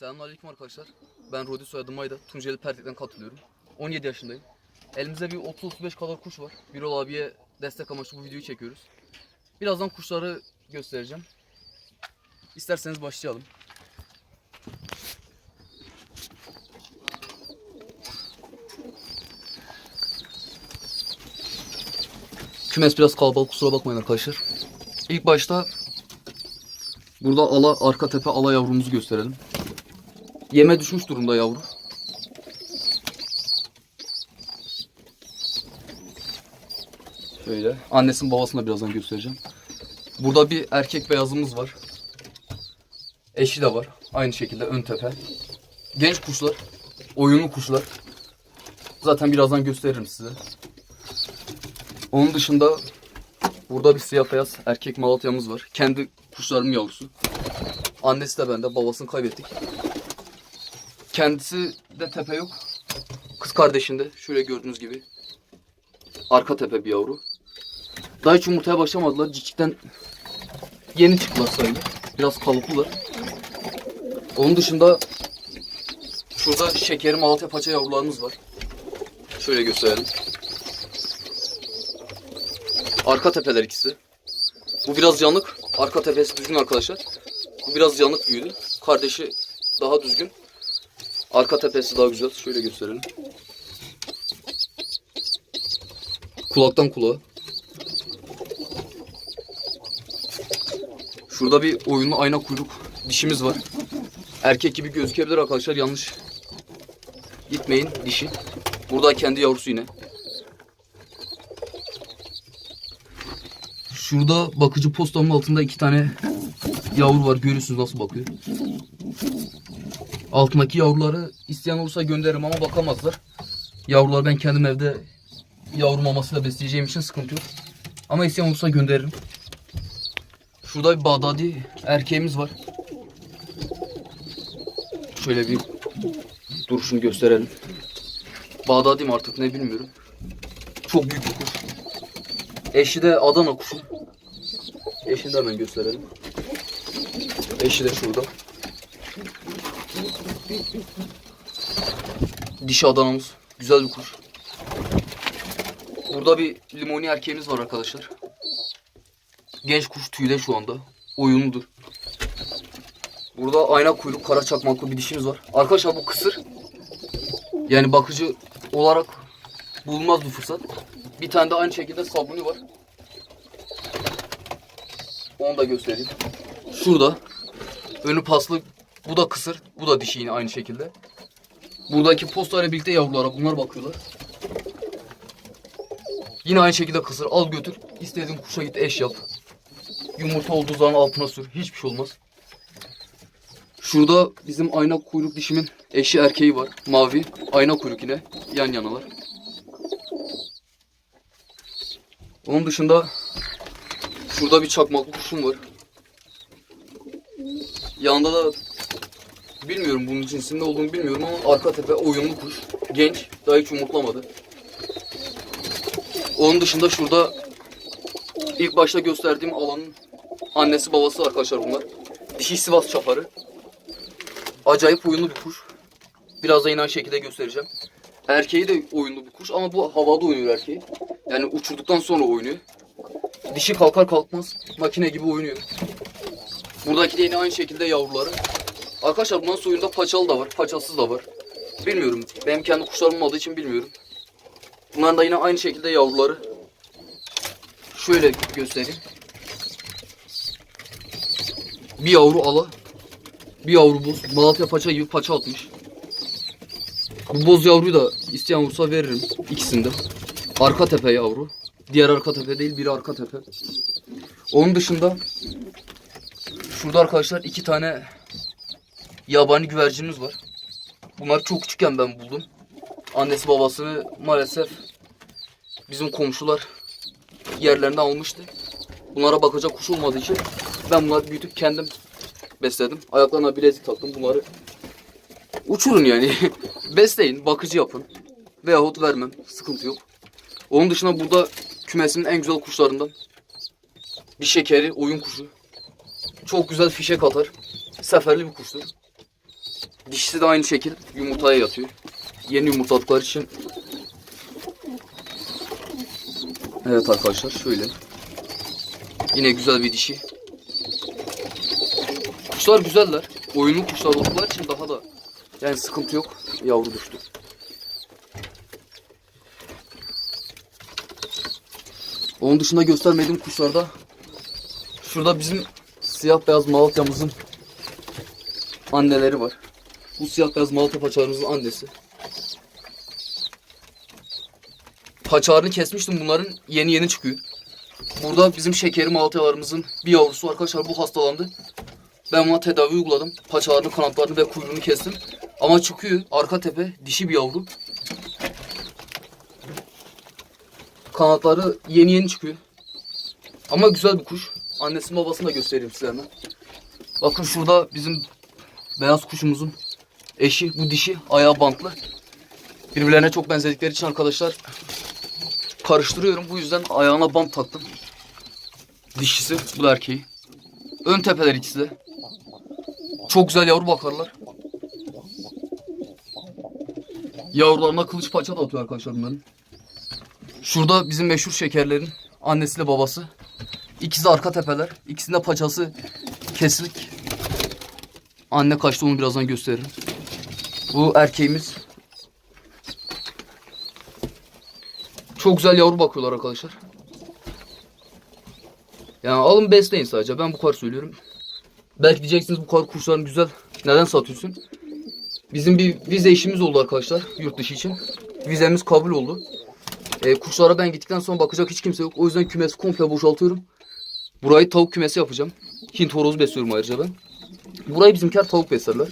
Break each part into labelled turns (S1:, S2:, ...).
S1: Selamünaleyküm arkadaşlar. Ben Rodi soyadım Mayda. Tunceli Pertek'ten katılıyorum. 17 yaşındayım. Elimizde bir 30-35 kadar kuş var. Birol abiye destek amaçlı bu videoyu çekiyoruz. Birazdan kuşları göstereceğim. İsterseniz başlayalım. Kümes biraz kalabalık kusura bakmayın arkadaşlar. İlk başta burada ala arka tepe ala yavrumuzu gösterelim. Yeme düşmüş durumda yavru. Şöyle. Annesinin babasını da birazdan göstereceğim. Burada bir erkek beyazımız var. Eşi de var. Aynı şekilde ön tepe. Genç kuşlar. Oyunlu kuşlar. Zaten birazdan gösteririm size. Onun dışında burada bir siyah beyaz erkek Malatya'mız var. Kendi kuşlarımın yavrusu. Annesi de bende. Babasını kaybettik. Kendisi de tepe yok. Kız kardeşinde şöyle gördüğünüz gibi arka tepe bir yavru. Daha hiç yumurtaya başlamadılar. Cikikten yeni çıktılar sayılır. Biraz kalıplılar. Onun dışında şurada şekeri Malatya paça yavrularımız var. Şöyle gösterelim. Arka tepeler ikisi. Bu biraz yanık. Arka tepesi düzgün arkadaşlar. Bu biraz yanık büyüdü. Kardeşi daha düzgün. Arka tepesi daha güzel. Şöyle gösterelim. Kulaktan kulağa. Şurada bir oyunlu ayna kuyruk dişimiz var. Erkek gibi gözükebilir arkadaşlar. Yanlış gitmeyin dişi. Burada kendi yavrusu yine. Şurada bakıcı postamın altında iki tane yavru var. Görüyorsunuz nasıl bakıyor. Altındaki yavruları isteyen olursa gönderirim ama bakamazlar. Yavruları ben kendim evde yavru mamasıyla besleyeceğim için sıkıntı yok. Ama isteyen olursa gönderirim. Şurada bir Bağdadi erkeğimiz var. Şöyle bir duruşunu gösterelim. Bağdadi mi artık ne bilmiyorum. Çok büyük bir kuş. Eşi de Adana kuşu. Eşini de hemen gösterelim. Eşi de şurada. Dişi Adana'mız. Güzel bir kuş. Burada bir limoni erkeğimiz var arkadaşlar. Genç kuş tüyde şu anda. Oyunludur. Burada ayna kuyruk kara çakmaklı bir dişimiz var. Arkadaşlar bu kısır. Yani bakıcı olarak bulunmaz bir fırsat. Bir tane de aynı şekilde sabuni var. Onu da göstereyim. Şurada. Önü paslı. Bu da kısır. Bu da dişi yine aynı şekilde. Buradaki postayla birlikte yavrulara bunlar bakıyorlar. Yine aynı şekilde kısır. Al götür. İstediğin kuşa git eş yap. Yumurta olduğu zaman altına sür. Hiçbir şey olmaz. Şurada bizim ayna kuyruk dişimin eşi erkeği var. Mavi. Ayna kuyruk yine. Yan yanalar. Onun dışında şurada bir çakmaklı kuşum var. Yanında da bilmiyorum bunun cinsinde olduğunu bilmiyorum ama arka tepe oyunlu kuş. Genç. Daha hiç yumurtlamadı. Onun dışında şurada ilk başta gösterdiğim alanın annesi babası arkadaşlar bunlar. Dişi Sivas çaparı. Acayip oyunlu bir kuş. Biraz da yine aynı şekilde göstereceğim. Erkeği de oyunlu bir kuş ama bu havada oynuyor erkeği. Yani uçurduktan sonra oynuyor. Dişi kalkar kalkmaz makine gibi oynuyor. Buradaki de yine aynı şekilde yavruları. Arkadaşlar bundan soyunda paçalı da var, paçasız da var. Bilmiyorum. Benim kendi kuşlarım olmadığı için bilmiyorum. Bunların da yine aynı şekilde yavruları. Şöyle göstereyim. Bir yavru ala. Bir yavru boz. Malatya paça gibi paça atmış. Bu boz yavruyu da isteyen olursa veririm. İkisini de. Arka tepe yavru. Diğer arka tepe değil, biri arka tepe. Onun dışında şurada arkadaşlar iki tane yabani güvercinimiz var. Bunlar çok küçükken ben buldum. Annesi babasını maalesef bizim komşular yerlerine almıştı. Bunlara bakacak kuş olmadığı için ben bunları büyütüp kendim besledim. Ayaklarına bilezik taktım. Bunları uçurun yani. Besleyin, bakıcı yapın. Veyahut vermem. Sıkıntı yok. Onun dışında burada kümesimin en güzel kuşlarından bir şekeri oyun kuşu. Çok güzel fişek atar. Seferli bir kuştur. Dişisi de aynı şekil yumurtaya yatıyor. Yeni yumurtladıkları için. Evet arkadaşlar şöyle. Yine güzel bir dişi. Kuşlar güzeller. Oyunlu kuşlar oldukları için daha da yani sıkıntı yok. Yavru düştü. Onun dışında göstermediğim kuşlarda şurada bizim siyah beyaz Malatya'mızın anneleri var. Bu siyah beyaz Malatya paçalarımızın annesi. Paçalarını kesmiştim bunların yeni yeni çıkıyor. Burada bizim şekeri Malatyalarımızın bir yavrusu arkadaşlar bu hastalandı. Ben ona tedavi uyguladım. Paçalarını, kanatlarını ve kuyruğunu kestim. Ama çıkıyor. Arka tepe dişi bir yavru. Kanatları yeni yeni çıkıyor. Ama güzel bir kuş. Annesinin babasını da göstereyim size hemen. Bakın şurada bizim beyaz kuşumuzun eşi, bu dişi ayağı bantlı. Birbirlerine çok benzedikleri için arkadaşlar karıştırıyorum. Bu yüzden ayağına bant taktım. Dişisi, bu da erkeği. Ön tepeler ikisi de. Çok güzel yavru bakarlar. Yavrularına kılıç paça da atıyor arkadaşlar bunların. Şurada bizim meşhur şekerlerin annesiyle babası. İkisi de arka tepeler. İkisinde paçası kesik. Anne kaçtı onu birazdan gösteririm. Bu erkeğimiz. Çok güzel yavru bakıyorlar arkadaşlar. Yani alın besleyin sadece. Ben bu kadar söylüyorum. Belki diyeceksiniz bu kadar kuşların güzel. Neden satıyorsun? Bizim bir vize işimiz oldu arkadaşlar yurt dışı için. Vizemiz kabul oldu. E, kuşlara ben gittikten sonra bakacak hiç kimse yok. O yüzden kümesi komple boşaltıyorum. Burayı tavuk kümesi yapacağım. Hint horozu besliyorum ayrıca ben. Burayı bizimkiler tavuk beslerler.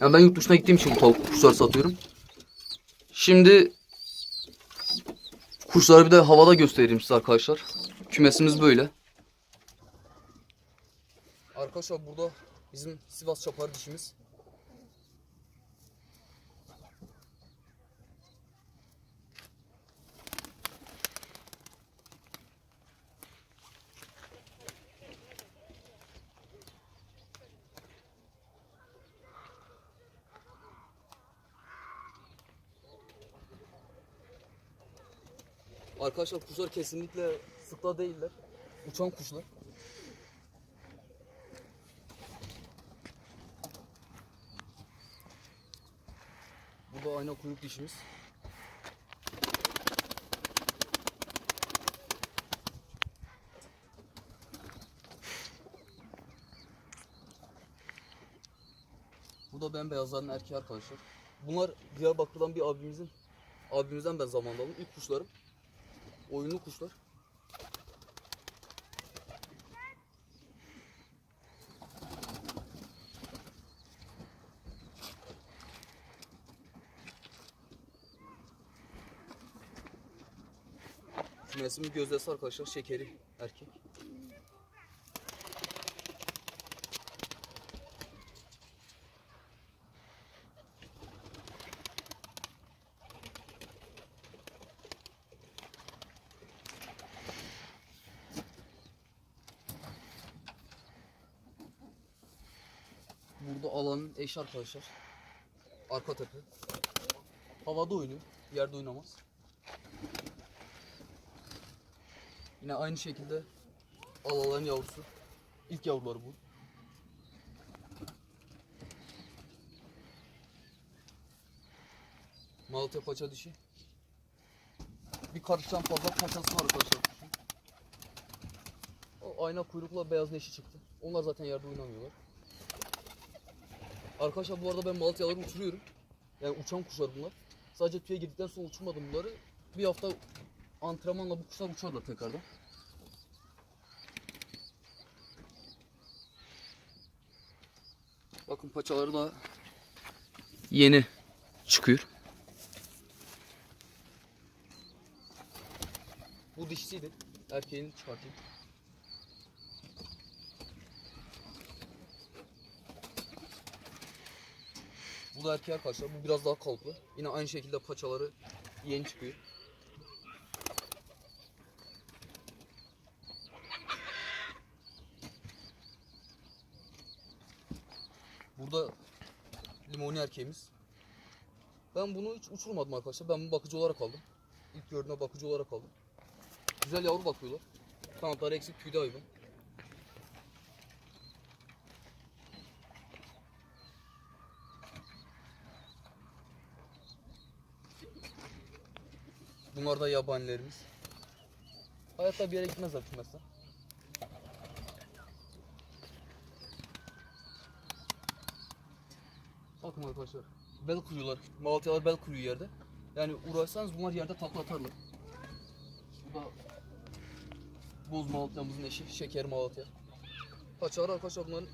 S1: Yani ben yurt dışına gittiğim için bu tavuk kuşları satıyorum. Şimdi kuşları bir de havada göstereyim size arkadaşlar. Kümesimiz böyle. Arkadaşlar burada bizim Sivas çaparı dişimiz. Arkadaşlar kuşlar kesinlikle sıkla değiller. Uçan kuşlar. Bu da ayna kuyruk dişimiz. Bu da bembeyazların erkeği arkadaşlar. Bunlar Diyarbakır'dan bir abimizin abimizden ben zamanında aldım. İlk kuşlarım. Oyunlu kuşlar. Kümesimin gözdesi arkadaşlar şekeri erkek. Burada eşi arkadaşlar. Arka tepe. Havada oynuyor. Yerde oynamaz. Yine aynı şekilde alaların yavrusu. İlk yavruları bu. Malatya paça dişi. Bir karıştan fazla paçası var arkadaşlar. O ayna kuyrukla beyaz neşi çıktı. Onlar zaten yerde oynamıyorlar. Arkadaşlar bu arada ben Malatyaları uçuruyorum. Yani uçan kuşlar bunlar. Sadece tüye girdikten sonra uçurmadım bunları. Bir hafta antrenmanla bu kuşlar uçarlar tekrardan. Bakın paçaları da yeni çıkıyor. Bu dişisiydi. Erkeğini çıkartayım. Bu da erkek arkadaşlar. Bu biraz daha kalıplı. Yine aynı şekilde paçaları yeni çıkıyor. Burada limoni erkeğimiz. Ben bunu hiç uçurmadım arkadaşlar. Ben bunu bakıcı olarak aldım. İlk gördüğümde bakıcı olarak aldım. Güzel yavru bakıyorlar. Kanatları eksik tüyde hayvan. Bunlar da yabanilerimiz. Hayatta bir yere gitmezler kümesler. Bakın arkadaşlar. Bel kuruyorlar. Malatyalar bel kuruyor yerde. Yani uğraşsanız bunlar yerde takla atarlar. Bu da Boz Malatya'mızın eşi. Şeker Malatya. Paçalar arkadaşlar bunların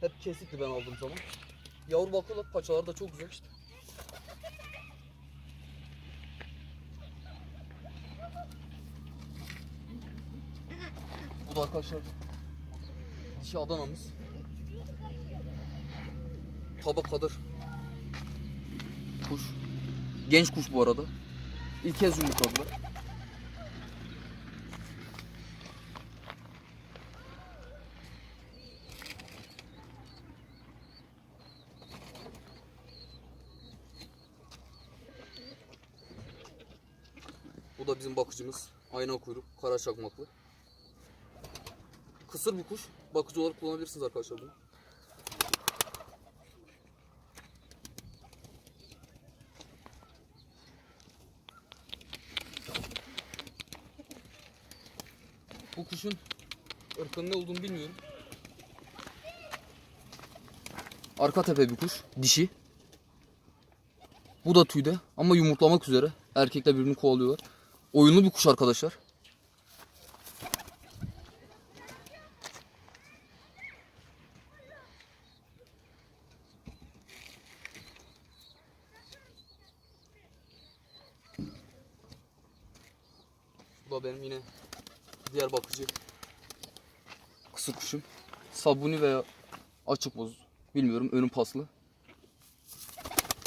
S1: hep kesikti ben aldığım zaman. Yavru bakıyorlar. Paçaları da çok güzel işte. Bu da arkadaşlar dişi Adana'mız. Tabakadır. Kuş. Genç kuş bu arada. İlk kez yumurtladılar. Bu da bizim bakıcımız. Ayna kuyruk, kara çakmaklı. Kısır bir kuş. Bakıcı olarak kullanabilirsiniz arkadaşlar bunu. Bu kuşun ırkının ne olduğunu bilmiyorum. Arka tepe bir kuş. Dişi. Bu da tüyde ama yumurtlamak üzere. Erkekle birbirini kovalıyorlar. Oyunlu bir kuş arkadaşlar. Da benim yine diğer bakıcı kısır kuşum. Sabuni veya açık boz. Bilmiyorum önüm paslı.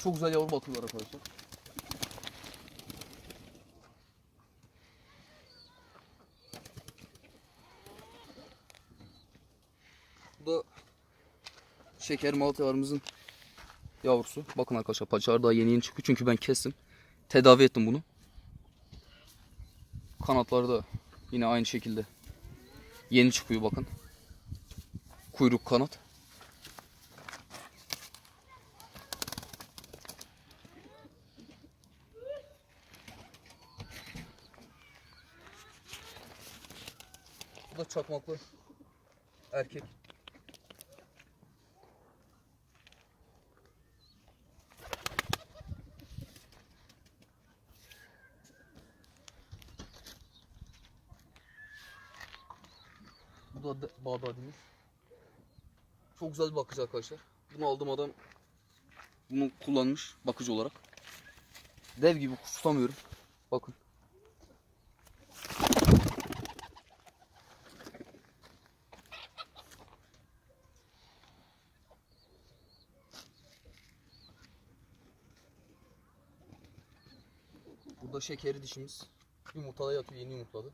S1: Çok güzel yavru bakıyorlar arkadaşlar. Bu da şeker maltalarımızın yavrusu. Bakın arkadaşlar paçalar daha yeni yeni çıkıyor çünkü ben kestim. Tedavi ettim bunu. Kanatları da yine aynı şekilde yeni çıkıyor bakın. Kuyruk kanat. Bu da çakmaklı erkek. Bağdadi'miz. Çok güzel bir bakıcı arkadaşlar. Bunu aldım adam bunu kullanmış bakıcı olarak. Dev gibi tutamıyorum. Bakın. Burada şekeri dişimiz. Yumurtada yatıyor yeni yumurtladı.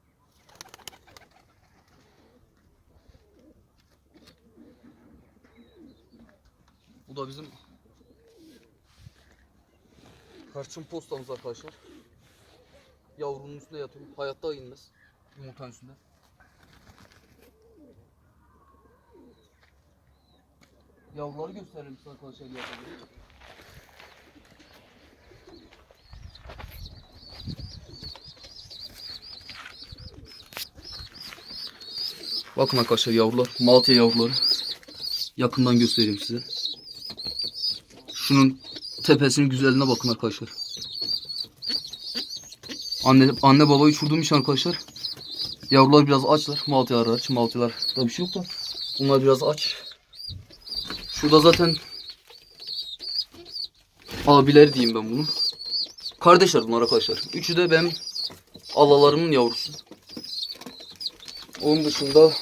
S1: Bu da bizim karçın postamız arkadaşlar. Yavrunun üstünde yatıyor. Hayatta inmez. Yumurtanın üstünde. Yavruları gösterelim size arkadaşlar. yavruları. Bakın arkadaşlar yavrular. Malatya yavruları. Yakından göstereyim size. Şunun tepesinin güzelliğine bakın arkadaşlar. Anne anne baba uçurduğum için arkadaşlar. Yavrular biraz açlar. Malatyalar aç. Malatyalar da bir şey yok da. Bunlar biraz aç. Şurada zaten abileri diyeyim ben bunu. Kardeşler bunlar arkadaşlar. Üçü de benim alalarımın yavrusu. Onun dışında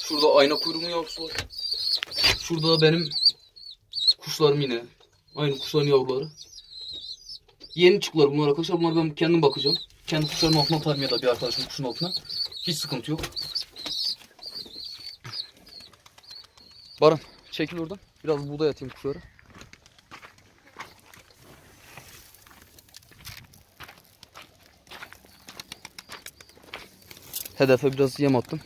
S1: şurada ayna kuyruğunun yavrusu var. Şurada da benim kuşlarım yine. Aynı kuşların yavruları. Yeni çıktılar bunlar arkadaşlar. Bunlar ben kendim bakacağım. Kendi kuşların altına atarım ya da bir arkadaşın kuşun altına. Hiç sıkıntı yok. Barın çekil oradan. Biraz buğday atayım kuşlara. Hedefe biraz yem attım.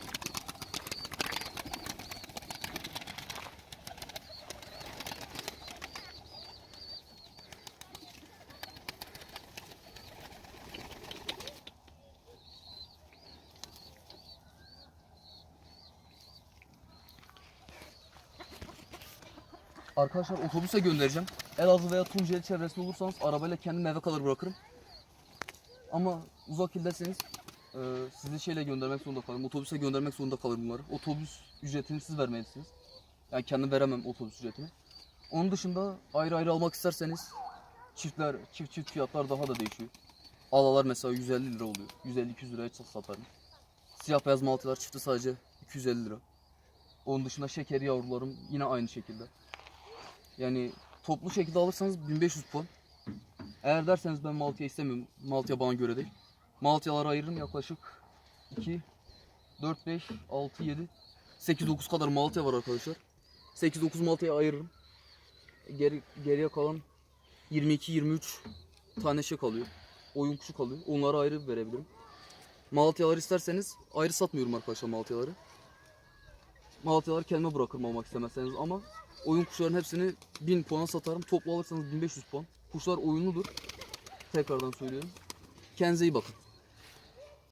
S1: Arkadaşlar otobüse göndereceğim. Elazığ veya Tunceli çevresinde olursanız arabayla kendim eve kadar bırakırım. Ama uzak ildeseniz e, sizi şeyle göndermek zorunda kalırım. Otobüse göndermek zorunda kalırım bunları. Otobüs ücretini siz vermelisiniz. Yani kendim veremem otobüs ücretini. Onun dışında ayrı ayrı almak isterseniz çiftler, çift çift fiyatlar daha da değişiyor. Alalar mesela 150 lira oluyor. 150-200 liraya satarım. Siyah beyaz maltılar çifti sadece 250 lira. Onun dışında şekeri yavrularım yine aynı şekilde. Yani toplu şekilde alırsanız 1500 puan. Eğer derseniz ben Maltya istemiyorum. Maltya bana göre değil. Maltyaları ayırırım yaklaşık 2, 4, 5, 6, 7, 8, 9 kadar Maltya var arkadaşlar. 8, 9 Maltya'yı ayırırım. Geri, geriye kalan 22, 23 tane şey kalıyor. Oyun kuşu kalıyor. Onları ayrı verebilirim. Maltyaları isterseniz ayrı satmıyorum arkadaşlar Maltyaları. Maltyaları kendime bırakırım almak istemezseniz ama oyun kuşların hepsini 1000 puana satarım. Toplu alırsanız 1500 puan. Kuşlar oyunludur. Tekrardan söylüyorum. Kendinize iyi bakın.